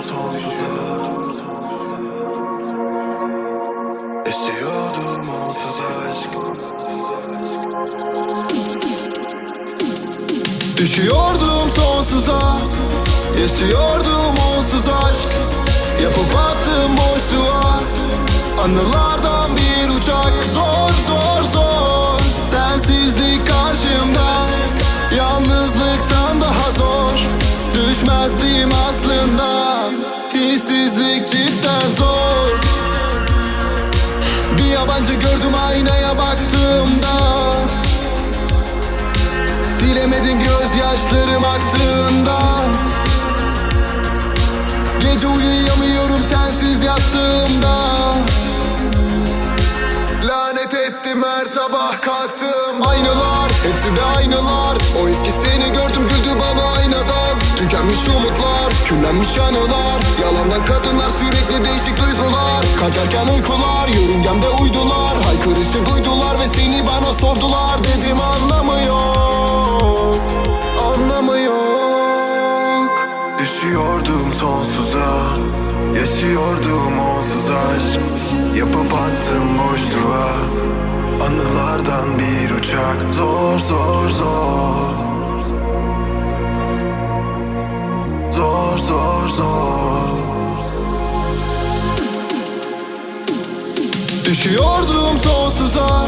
Düşüyordum sonsuza Esiyordum onsuz aşk. Düşüyordum sonsuza. Esiyordum onsuz aşk. Yapıp attım boş duvar Anılar Yabancı gördüm aynaya baktığımda. Silemedin gözyaşlarım aktığında. Gece uyuyamıyorum sensiz yattığımda. Lanet ettim her sabah kalktım. Aynalar, hepsi de aynalar. O eski seni gördüm güldü bana aynadan Tükenmiş umutlar, küllenmiş anılar. Yalandan kadınlar sürekli değişik duygular. Kaçarken uykular, yörüngemde uydular. Haykırışı duydular ve seni bana sordular. Dedim anlamı yok Anlamı yok. Düşüyordum sonsuza Yaşıyordum onsuz aşk. Yapıp attım boşluğa Anılardan bir uçak. Zor zor Zor Düşüyordum sonsuza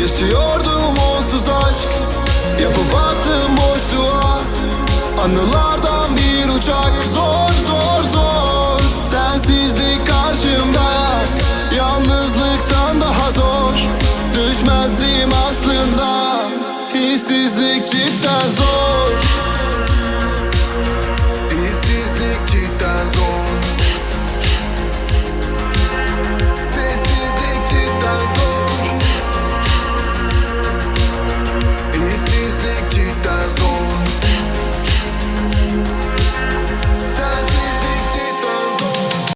Yaşıyordum onsuz aşk. Yapıp attım boşluğa Anılardan bir uçak. Zor zor zor Sensizlik karşımda. Yalnızlıktan daha zor Düşmezdim aslında. Hissizlik cidden zor